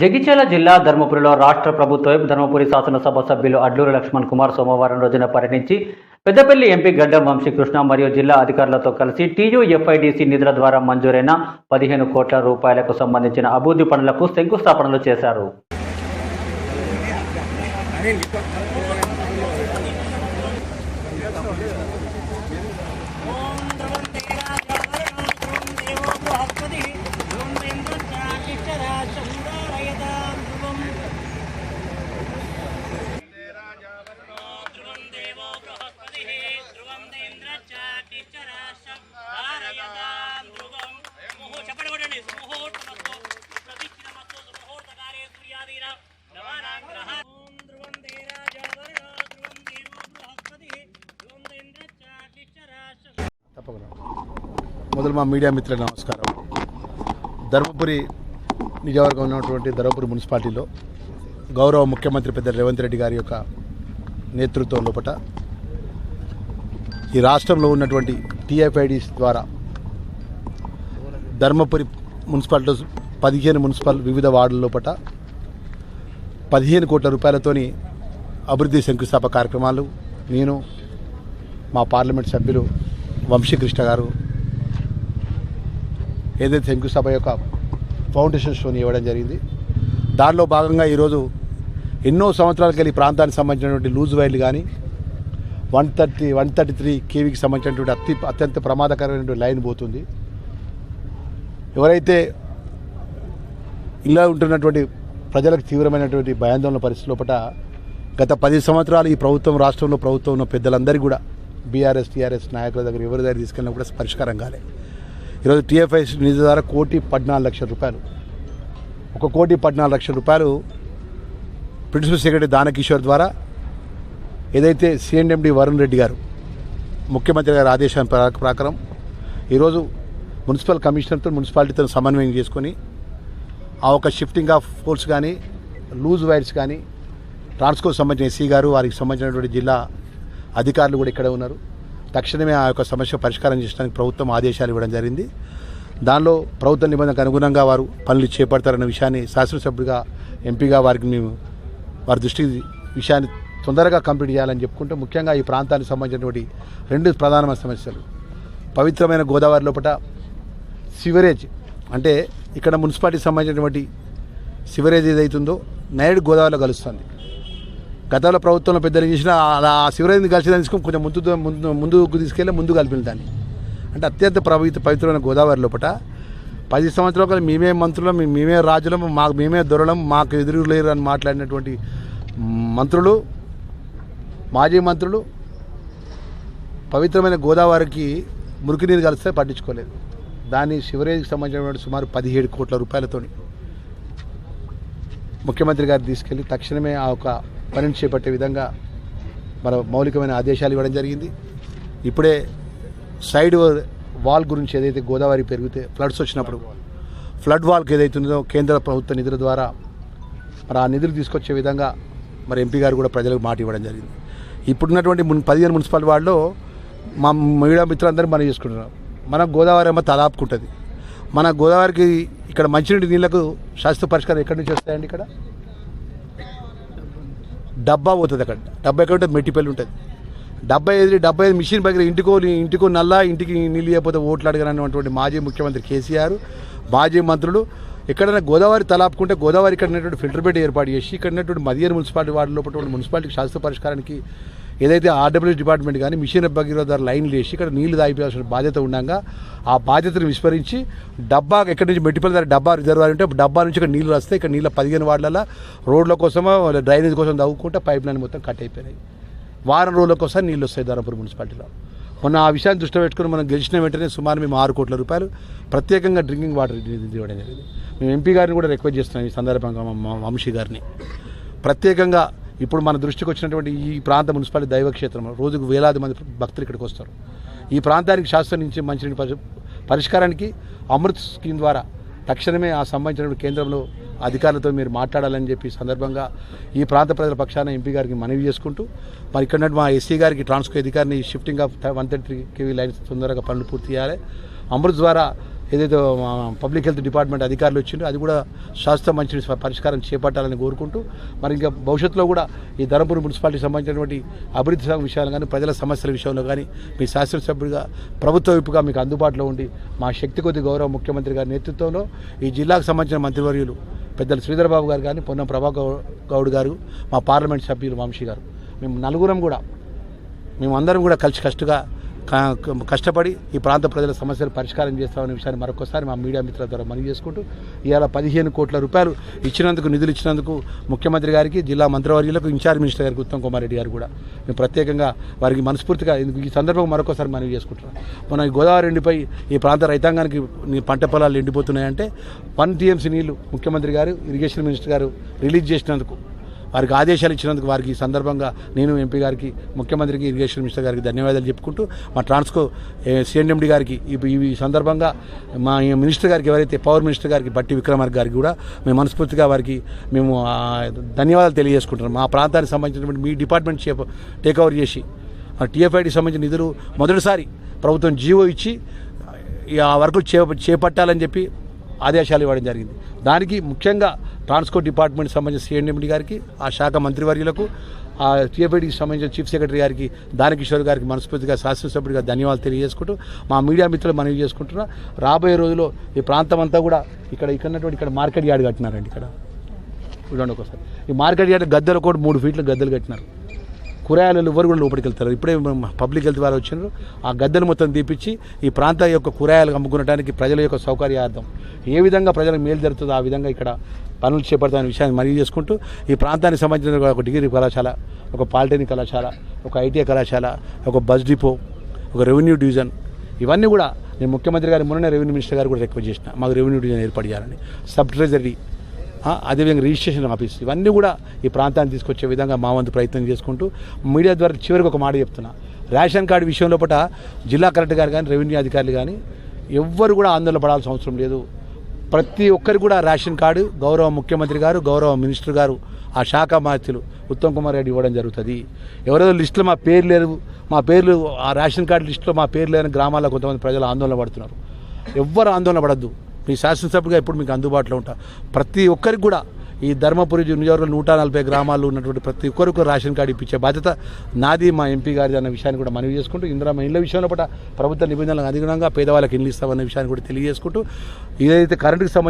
జగిత్యాల జిల్లా ధర్మపురిలో రాష్ట్ర ప్రభుత్వం ధర్మపురి శాసనసభ సభ్యులు అడ్లూరు లక్ష్మణ్ కుమార్ సోమవారం రోజున పర్యటించి పెద్దపల్లి ఎంపీ గడ్డం వంశీకృష్ణ మరియు జిల్లా అధికారులతో కలిసి టీయూఎఫ్ఐడిసి నిధుల ద్వారా మంజూరైన పదిహేను కోట్ల రూపాయలకు సంబంధించిన అభివృద్ధి పనులకు శంకుస్థాపనలు చేశారు. మొదలు మా మీడియా మిత్రుల నమస్కారం. ధర్మపురి నిజవర్గం ఉన్నటువంటి ధర్మపురి మున్సిపాలిటీలో గౌరవ ముఖ్యమంత్రి పెద్ద రేవంత్ రెడ్డి గారి యొక్క నేతృత్వం లోపల ఈ రాష్ట్రంలో ఉన్నటువంటి టీఎఫ్ఐడిస్ ద్వారా ధర్మపురి మున్సిపాలిటీ పదిహేను మున్సిపల్ వివిధ వార్డుల లోపల పదిహేను కోట్ల రూపాయలతోని అభివృద్ధి శంకుస్థాపక కార్యక్రమాలు నేను మా పార్లమెంట్ సభ్యులు వంశీకృష్ణ గారు ఏదైతే శంకుస్థాప యొక్క ఫౌండేషన్ స్టోన్ ఇవ్వడం జరిగింది. దానిలో భాగంగా ఈరోజు ఎన్నో సంవత్సరాలకి వెళ్ళి ప్రాంతానికి సంబంధించినటువంటి లూజ్ వైర్లు కానీ one thirty one thirty three కేవీకి సంబంధించినటువంటి అతి అత్యంత ప్రమాదకరమైనటువంటి లైన్ పోతుంది. ఎవరైతే ఇలా ఉంటున్నటువంటి ప్రజలకు తీవ్రమైనటువంటి భయాందోళన పరిస్థితి లోపల గత పది సంవత్సరాలు ఈ ప్రభుత్వం రాష్ట్రంలో ప్రభుత్వం ఉన్న పెద్దలందరికీ కూడా బీఆర్ఎస్ టీఆర్ఎస్ నాయకుల దగ్గర ఎవరి దగ్గర తీసుకెళ్ళినా కూడా పరిష్కారం కాలే. ఈరోజు టీఎఫ్ఐ నిధి ద్వారా కోటి పద్నాలుగు లక్షల రూపాయలు. ఒక కోటి పద్నాలుగు లక్షల రూపాయలు ప్రిన్సిపల్ సెక్రటరీ దానకిషోర్ ద్వారా ఏదైతే సిఎండిఎండి వరుణ్ రెడ్డి గారు ముఖ్యమంత్రి గారి ఆదేశం ప్రకారం ఈరోజు మున్సిపల్ కమిషనర్తో మున్సిపాలిటీతో సమన్వయం చేసుకొని ఆ ఒక షిఫ్టింగ్ ఆఫ్ ఫోర్స్ కానీ లూజ్ వైర్స్ కానీ ట్రాన్స్కోకి సంబంధించిన ఎస్సీ గారు వారికి సంబంధించినటువంటి జిల్లా అధికారులు కూడా ఇక్కడే ఉన్నారు. తక్షణమే ఆ యొక్క సమస్య పరిష్కారం చేయడానికి ప్రభుత్వం ఆదేశాలు ఇవ్వడం జరిగింది. దానిలో ప్రభుత్వ నిబంధనకు అనుగుణంగా వారు పనులు చేపడతారన్న విషయాన్ని శాసనసభ్యుడిగా ఎంపీగా వారికి మేము వారి దృష్టికి విషయాన్ని తొందరగా కంప్లీట్ చేయాలని చెప్పుకుంటూ ముఖ్యంగా ఈ ప్రాంతానికి సంబంధించినటువంటి రెండు ప్రధానమైన సమస్యలు. పవిత్రమైన గోదావరి లోపల సివరేజ్ అంటే ఇక్కడ మున్సిపాలిటీకి సంబంధించినటువంటి సివరేజ్ ఏదైతుందో నైరుడు గోదావరిలో కలుస్తుంది. గతంలో ప్రభుత్వంలో పెద్దలు చేసిన అలా ఆ కలిసి తీసుకొని కొంచెం ముందు ముందు ముందుకు తీసుకెళ్ళి ముందు కలిపిన దాన్ని. అంటే అత్యంత పవిత్ర పవిత్రమైన గోదావరి లోపల పది సంవత్సరాల క్రితం మేమే మంత్రులం మేమే రాజులం మాకు మేమే దొరలం మాకు ఎదురు లేరు అని మాట్లాడినటువంటి మంత్రులు మాజీ మంత్రులు పవిత్రమైన గోదావరికి మురికి నీరు కలిస్తే పట్టించుకోలేదు. దాన్ని శివరేజ్కి సంబంధించినటువంటి సుమారు పదిహేడు కోట్ల రూపాయలతోని ముఖ్యమంత్రి గారు తీసుకెళ్ళి తక్షణమే ఆ ఒక పనిని చేపట్టే విధంగా మన మౌలికమైన ఆదేశాలు ఇవ్వడం జరిగింది. ఇప్పుడే సైడ్ వాల్ గురించి ఏదైతే గోదావరి పెరిగితే ఫ్లడ్స్ వచ్చినప్పుడు ఫ్లడ్ వాల్కి ఏదైతే ఉందో కేంద్ర ప్రభుత్వ నిధుల ద్వారా మరి ఆ నిధులు తీసుకొచ్చే విధంగా మరి ఎంపీ గారు కూడా ప్రజలకు మాట ఇవ్వడం జరిగింది. ఇప్పుడున్నటువంటి మున్ పదిహేను మున్సిపల్ వాళ్ళు మా మీడియా మిత్రులందరూ మనం చేసుకుంటున్నాం. మన గోదావరి అమ్మ తలాపుకుంటుంది. మన గోదావరికి ఇక్కడ మంచినీటి నీళ్ళకు శాస్త్ర పరిష్కారం ఎక్కడి నుంచి వస్తాయండి ఇక్కడ? డబ్బా పోతుంది అక్కడ. డబ్బా ఎక్కడ ఉంటుంది? మెట్టిపల్లి ఉంటుంది. డెబ్బై ఐదు డెబ్బై ఐదు మిషన్ దగ్గర ఇంటికో ఇంటికో నల్లా ఇంటికి నీళ్ళు ఇవ్వకపోతే ఓట్లు అడగనటువంటి మాజీ ముఖ్యమంత్రి కేసీఆర్ మాజీ మంత్రులు. ఎక్కడైనా గోదావరి తలాపుకుంటే గోదావరి ఇక్కడ ఉన్నటువంటి ఫిల్టర్ బెడ్ ఏర్పాటు చేసి ఇక్కడ ఉన్నటువంటి మదియర్ మున్సిపాలిటీ వార్డు లోపల మున్సిపాలిటీకి శాస్త్ర పరిష్కారానికి ఏదైతే ఆర్డబ్ల్యూ డిపార్ట్మెంట్ కానీ మిషన్ భగీరథ ద్వారా లైన్లు వేసి ఇక్కడ నీళ్ళు తాగిపోయాల్సిన బాధ్యత ఉండగా ఆ బాధ్యతను విస్మరించి డబ్బా ఎక్కడి నుంచి మెట్టిపల్లి దగ్గర డబ్బా రిజర్వాయర్ ఉంటే డబ్బా నుంచి ఇక్కడ నీళ్ళు వస్తాయి. ఇక్కడ నీళ్ళ పదిహేను వార్డులలో రోడ్ల కోసమో డ్రైనేజ్ కోసం తవ్వుకుంటే పైప్ లైన్ మొత్తం కట్ అయిపోయినాయి. వారం రోజుల కోసం నీళ్ళు వస్తాయి ధర్మపురం మున్సిపాలిటీలో. మొన్న ఆ విషయాన్ని దృష్టిలో పెట్టుకుని మనం గెలిచిన వెంటనే సుమారు మేము ఆరు కోట్ల రూపాయలు ప్రత్యేకంగా డ్రింకింగ్ వాటర్ ఇవ్వడం జరిగింది. మేము ఎంపీ గారిని కూడా రిక్వెస్ట్ చేస్తున్నాం ఈ సందర్భంగా మా- మా వంశీ గారిని. ప్రత్యేకంగా ఇప్పుడు మన దృష్టికి వచ్చినటువంటి ఈ ప్రాంత మున్సిపాలిటీ దైవక్షేత్రం రోజుకు వేలాది మంది భక్తులు ఇక్కడికి వస్తారు. ఈ ప్రాంతానికి శాస్త్రం నుంచి మంచినీటి పరిష్కారానికి అమృత్ స్కీమ్ ద్వారా తక్షణమే ఆ సంబంధించిన కేంద్రంలో అధికారులతో మీరు మాట్లాడాలని చెప్పి సందర్భంగా ఈ ప్రాంత ప్రజల పక్షాన ఎంపీ గారికి మనవి చేసుకుంటూ మరి ఇక్కడ మా ఎస్సీ గారికి ట్రాన్స్కో అధికారిని shifting of one thirty KV lines తొందరగా పనులు పూర్తి చేయాలి. అమృత్ ద్వారా ఏదైతే పబ్లిక్ హెల్త్ డిపార్ట్మెంట్ అధికారులు వచ్చిందో అది కూడా శాస్త్ర మంచి పరిష్కారం చేపట్టాలని కోరుకుంటూ మరి ఇంకా భవిష్యత్తులో కూడా ఈ ధర్మపురం మున్సిపాలిటీకి సంబంధించినటువంటి అభివృద్ధి విషయాలు కానీ ప్రజల సమస్యల విషయంలో కానీ మీ శాసనసభ్యుడిగా ప్రభుత్వ వైపుగా మీకు అందుబాటులో ఉండి మా శక్తి కొద్ది గౌరవ ముఖ్యమంత్రి గారి నేతృత్వంలో ఈ జిల్లాకు సంబంధించిన మంత్రివర్యులు పెద్దలు శ్రీధరబాబు గారు కానీ పొన్నం ప్రభాకర్ గౌడ్ గారు మా పార్లమెంట్ సభ్యులు వంశీ గారు. మేము నలుగురం కూడా మేము అందరం కూడా కలిసి కష్టగా కష్టపడి ఈ ప్రాంత ప్రజల సమస్యలు పరిష్కారం చేస్తామనే విషయాన్ని మరొకసారి మా మీడియా మిత్రుల ద్వారా మనవి చేసుకుంటూ ఇవాళ పదిహేను కోట్ల రూపాయలు ఇచ్చినందుకు నిధులు ఇచ్చినందుకు ముఖ్యమంత్రి గారికి జిల్లా మంత్రివర్యులకు ఇన్ఛార్జ్ మినిస్టర్ గారికి ఉత్తమ్ కుమార్ రెడ్డి గారు కూడా. మేము ప్రత్యేకంగా వారికి మనస్ఫూర్తిగా ఈ సందర్భంగా మరొకసారి మనవి చేసుకుంటున్నాం. మన ఈ గోదావరి ఎండిపై ఈ ప్రాంత రైతాంగానికి పంట పొలాలు ఎండిపోతున్నాయంటే వన్ టీఎంసీ నీళ్ళు ముఖ్యమంత్రి గారు ఇరిగేషన్ మినిస్టర్ గారు రిలీజ్ చేసినందుకు వారికి ఆదేశాలు ఇచ్చినందుకు వారికి ఈ సందర్భంగా నేను ఎంపీ గారికి ముఖ్యమంత్రికి ఇరిగేషన్ మినిస్టర్ గారికి ధన్యవాదాలు చెప్పుకుంటూ మా ట్రాన్స్కో సిఎండి గారికి ఈ సందర్భంగా మా ఈ మినిస్టర్ గారికి ఎవరైతే పవర్ మినిస్టర్ గారికి బట్టి విక్రమార్క గారికి కూడా మేము మనస్ఫూర్తిగా వారికి మేము ధన్యవాదాలు తెలియజేసుకుంటున్నాం. మా ప్రాంతానికి సంబంధించినటువంటి మీ డిపార్ట్మెంట్ టేక్ ఓవర్ చేసి టీఎఫ్ఐడికి సంబంధించిన నిధులు మొదటిసారి ప్రభుత్వం జీవో ఇచ్చి ఆ వర్కులు చేపట్టాలని చెప్పి ఆదేశాలు ఇవ్వడం జరిగింది. దానికి ముఖ్యంగా ట్రాన్స్పోర్ట్ డిపార్ట్మెంట్ సంబంధించిన సిఎండి గారికి ఆ శాఖ మంత్రివర్యులకు ఆ టీఎఫ్ఐడికి సంబంధించిన చీఫ్ సెక్రటరీ గారికి దానకిషోర్ గారికి మనస్ఫూర్తిగా శాసనసభ్యుడిగా ధన్యవాదాలు తెలియజేసుకుంటూ మా మీడియా మిత్రులు మనవి చేసుకుంటున్నా. రాబోయే రోజుల్లో ఈ ప్రాంతం అంతా కూడా ఇక్కడ ఇక్కడ ఉన్నటువంటి ఇక్కడ మార్కెట్ యార్డ్ కట్టినారండి ఇక్కడ. చూడండి ఒకసారి. ఈ మార్కెట్ యార్డ్ గద్దెలు కూడా మూడు ఫీట్లు గద్దెలు కట్టినారు. కూరగాయలు ఎవరు కూడా లోపలికి వెళ్తారు. ఇప్పుడే పబ్లిక్ హెల్త్ వారు వచ్చినారు. ఆ గద్దెలు మొత్తం తీపిచ్చి ఈ ప్రాంత యొక్క కూరగాయలు అమ్ముకునడానికి ప్రజల యొక్క సౌకర్యార్థం. ఏ విధంగా ప్రజలకు మేలు జరుగుతుందో ఆ విధంగా ఇక్కడ పనులు చేపడతామనే విషయాన్ని మరీ చేసుకుంటూ ఈ ప్రాంతానికి సంబంధించిన ఒక డిగ్రీ కళాశాల ఒక పాలిటెక్నిక్ కళాశాల ఒక ఐటీఐ కళాశాల ఒక బస్ డిపో ఒక రెవెన్యూ డివిజన్ ఇవన్నీ కూడా నేను ముఖ్యమంత్రి గారు మొన్న రెవెన్యూ మినిస్టర్ గారు కూడా రిక్వెస్ట్ చేసిన. మాకు రెవెన్యూ డివిజన్ ఏర్పాటు చేయాలని. సబ్ ట్రెజరీ అదేవిధంగా రిజిస్ట్రేషన్ ఆఫీస్. ఇవన్నీ కూడా ఈ ప్రాంతాన్ని తీసుకొచ్చే విధంగా మా వంతు ప్రయత్నం చేసుకుంటూ మీడియా ద్వారా చివరికి ఒక మాట చెప్తున్నా. రేషన్ కార్డు విషయంలో పట జిల్లా కలెక్టర్ గారు కానీ రెవెన్యూ అధికారులు కానీ ఎవ్వరు కూడా ఆందోళన పడాల్సిన అవసరం లేదు. ప్రతి ఒక్కరికి కూడా రేషన్ కార్డు గౌరవ ముఖ్యమంత్రి గారు గౌరవ మినిస్టర్ గారు ఆ శాఖ మాత్యులు ఉత్తమ్ కుమార్ రెడ్డి ఇవ్వడం జరుగుతుంది. ఎవరో లిస్టులో మా పేరు లేదు మా పేర్లు ఆ రేషన్ కార్డు లిస్టులో మా పేరు లేని గ్రామాల్లో కొంతమంది ప్రజలు ఆందోళన పడుతున్నారు. ఎవ్వరు ఆందోళన పడద్దు. మీ శాసనసభ్యుగా ఇప్పుడు మీకు అందుబాటులో ఉంటా. ప్రతి ఒక్కరికి కూడా ఈ ధర్మపురి నియోజకవర్గం నూట నలభై గ్రామాల్లో ఉన్నటువంటి ప్రతి ఒక్కరికి రేషన్ కార్డు ఇప్పించే బాధ్యత నాది మా ఎంపీ గారిది అన్న విషయాన్ని కూడా మనవి చేసుకుంటూ ఇందిరా ఇళ్ళ విషయంలో పట్ల ప్రభుత్వ నిబంధనలకు అనుగుణంగా పేదవాళ్ళకి ఇల్లు ఇస్తామన్న విషయాన్ని కూడా తెలియజేసుకుంటూ ఏదైతే కరెంటుకి సంబంధించి